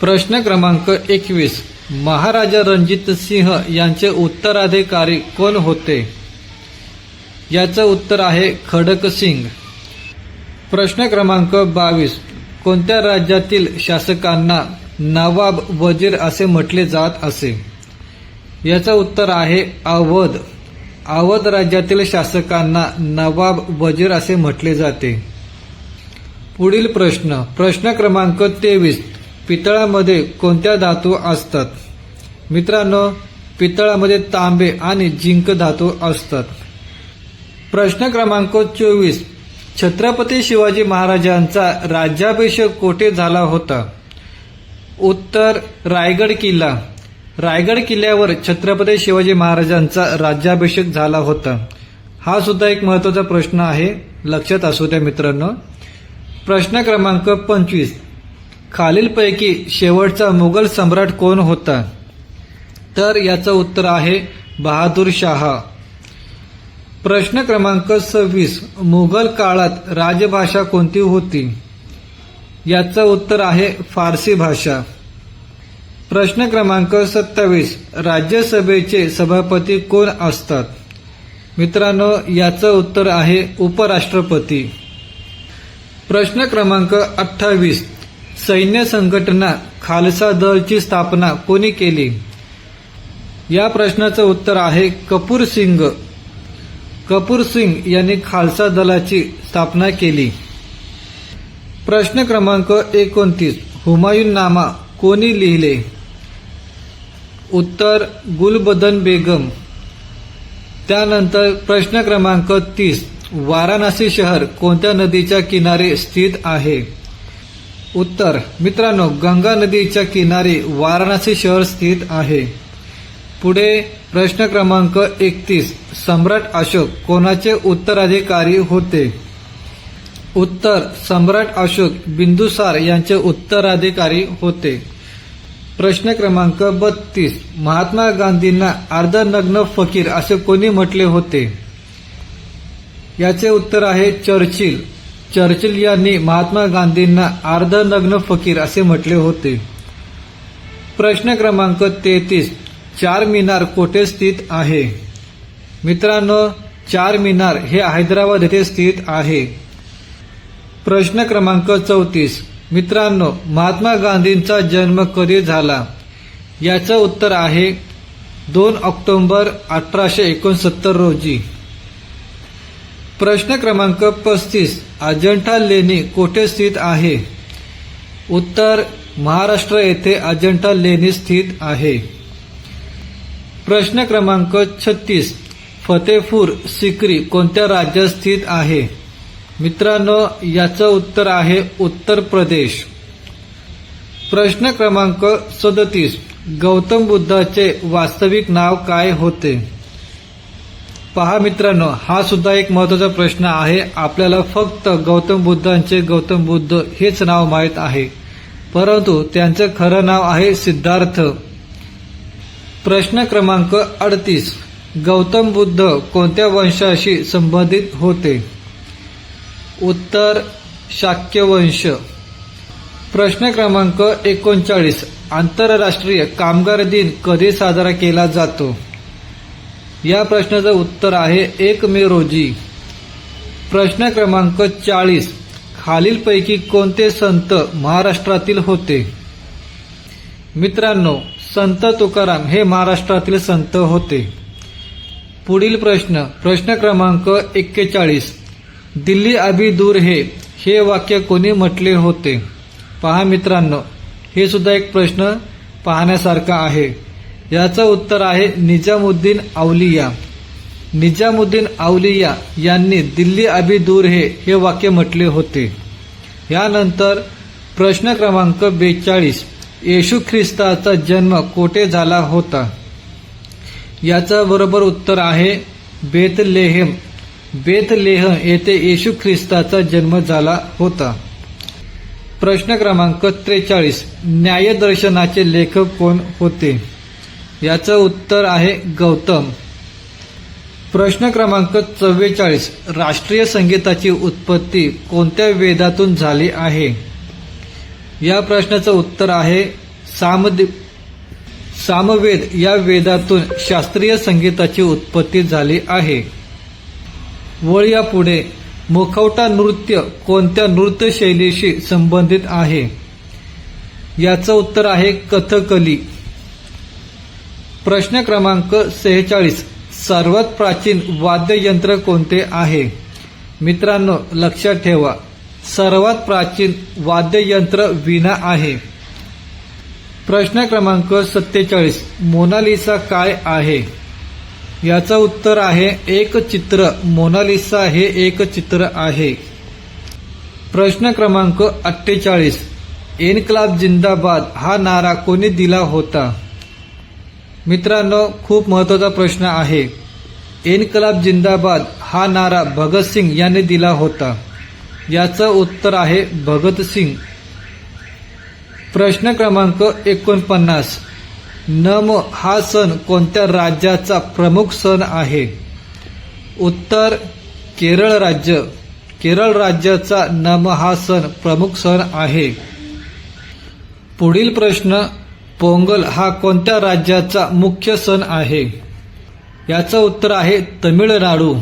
प्रश्न क्रमांक एकवीस. महाराजा रणजित सिंह यांचे उत्तराधिकारी कोण होते? याचं उत्तर आहे खडक सिंग. प्रश्न क्रमांक बावीस. कोणत्या राज्यातील शासकांना नवाब वजीर असे म्हटले जात असे? याचं उत्तर आहे अवध. अवध राज्यातील शासकांना नवाब वजीर असे म्हटले जाते. पुढील प्रश्न. प्रश्न क्रमांक तेवीस. पितळामध्ये कोणत्या धातू असतात? मित्रांनो पितळामध्ये तांबे आणि जिंक धातू असतात. प्रश्न क्रमांक चोवीस. छत्रपती शिवाजी महाराजांचा राज्याभिषेक कोठे झाला होता? उत्तर रायगड किल्ला. रायगड किल्ल्यावर छत्रपती शिवाजी महाराजांचा राज्याभिषेक झाला होता. हा सुद्धा एक महत्त्वाचा प्रश्न आहे. लक्षात असू द्या मित्रांनो. प्रश्न क्रमांक पंचवीस. खालीलपैकी शेवटचा मुघल सम्राट कोण होता? तर याचं उत्तर आहे बहादूर शाह. प्रश्न क्रमांक सव्वीस. मुघल काळात राजभाषा कोणती होती? याचं उत्तर आहे फारसी भाषा. प्रश्न क्रमांक सत्तावीस. राज्यसभेचे सभापती कोण असतात? मित्रांनो याचं उत्तर आहे उपराष्ट्रपती. प्रश्न क्रमांक अठ्ठावीस. सैन्य संघटना खालसा दलची स्थापना कोणी केली? या प्रश्नाचं उत्तर आहे कपूर सिंग. कपूर सिंग यांनी खालसा दलाची स्थापना केली. प्रश्न क्रमांक एकोणतीस हुमायून नामा कोणी लिहिले? उत्तर गुलबदन बेगम. त्यानंतर प्रश्न क्रमांक तीस वाराणसी शहर कोणत्या नदीच्या किनारे स्थित आहे? उत्तर. मित्रांनो गंगा नदीच्या किनारी वाराणसी शहर स्थित आहे. पुढे प्रश्न क्रमांक एकतीस. सम्राट अशोक कोणाचे उत्तराधिकारी होते? उत्तर. सम्राट अशोक बिंदुसार यांचे उत्तराधिकारी होते. प्रश्न क्रमांक बत्तीस. महात्मा गांधींना अर्धनग्न फकीर असे कोणी म्हटले होते? याचे उत्तर आहे चर्चिल. चर्चिल यांनी महात्मा गांधींना अर्धनग्न फकीर असे म्हटले होते. प्रश्न क्रमांक तेहतीस चार मिनार कोठे स्थित आहे? मित्रांनो चार मिनार हे हैदराबाद येथे स्थित आहे. प्रश्न क्रमांक चौतीस मित्रांनो महात्मा गांधींचा जन्म कधी झाला? याचं उत्तर आहे दोन ऑक्टोंबर अठराशे एकोणसत्तर रोजी. प्रश्न क्रमांक पस्तीस अजंठा लेणी कोठे स्थित आहे? उत्तर महाराष्ट्र येथे अजंठा लेणी स्थित आहे. प्रश्न क्रमांक छत्तीस फतेपूर सिक्री कोणत्या राज्यात स्थित आहे? मित्रांनो याचं उत्तर आहे उत्तर प्रदेश. प्रश्न क्रमांक सदतीस गौतम बुद्धाचे वास्तविक नाव काय होते? पहा मित्रांनो हा सुद्धा एक महत्त्वाचा प्रश्न आहे. आपल्याला फक्त गौतम बुद्धांचे गौतम बुद्ध हेच नाव माहीत आहे. परंतु त्यांचं खरं नाव आहे सिद्धार्थ. प्रश्न क्रमांक अडतीस. गौतम बुद्ध कोणत्या वंशाशी संबंधित होते? उत्तर शाक्यवंश. प्रश्न क्रमांक एकोणचाळीस. आंतरराष्ट्रीय कामगार दिन कधी साजरा केला जातो? या प्रश्नाचं उत्तर आहे एक मे रोजी. प्रश्न क्रमांक चाळीस. खालीलपैकी कोणते संत महाराष्ट्रातील होते? मित्रांनो संत तुकाराम हे महाराष्ट्रातील संत होते. पुढील प्रश्न प्रश्न क्रमांक एक्केचाळीस. दिल्ली अभी दूर हे हे वाक्य कोणी म्हटले होते? पहा मित्रांनो हे सुद्धा एक प्रश्न पाहण्यासारखा आहे. याचं उत्तर आहे निजामुद्दीन औलिया. निजामुद्दीन औलिया यांनी दिल्ली अभी दूर हे हे वाक्य म्हटले होते. यानंतर प्रश्न क्रमांक बेचाळीस येशू ख्रिस्ताचा जन्म कोठे झाला होता? याचं बरोबर उत्तर आहे बेतलेहम. बेतलेह येथे येशू ख्रिस्ताचा जन्म झाला होता. प्रश्न क्रमांक त्रेचाळीस न्यायदर्शनाचे लेखक कोण होते? याचं उत्तर आहे गौतम. प्रश्न क्रमांक चव्वेचाळीस. राष्ट्रीय संगीताची उत्पत्ती कोणत्या वेदातून झाली आहे? या प्रश्नाचं उत्तर आहे सामदे सामवेद. या वेदातून शास्त्रीय संगीताची उत्पत्ती झाली आहे. वळ यापुढे मुखवटा नृत्य कोणत्या नृत्य शैलीशी संबंधित आहे? याचं उत्तर आहे कथकली. प्रश्न क्रमांक सेहेचाळीस. सर्वात प्राचीन वाद्ययंत्र कोणते आहे? मित्रांनो लक्षात ठेवा. सर्वात प्राचीन वाद्ययंत्र विना आहे. प्रश्न क्रमांक सत्तेचाळीस. मोनालिसा काय आहे? याचं उत्तर आहे एक चित्र. मोनालिसा हे एक चित्र आहे. प्रश्न क्रमांक अठ्ठेचाळीस. एनक्लाब जिंदाबाद हा नारा कोणी दिला होता? मित्रांनो खूप महत्त्वाचा प्रश्न आहे. इन्कलाब जिंदाबाद हा नारा भगतसिंग यांनी दिला होता. याचं उत्तर आहे भगतसिंग प्रश्न क्रमांक एकोणपन्नास. नम हा सण कोणत्या राज्याचा प्रमुख सण आहे? उत्तर केरळ राज्य. केरळ राज्याचा नम हा सण प्रमुख सण आहे. पुढील प्रश्न पोंगल हा कोणत्या राज्याचा मुख्य सण आहे? याचं उत्तर आहे तमिळनाडू.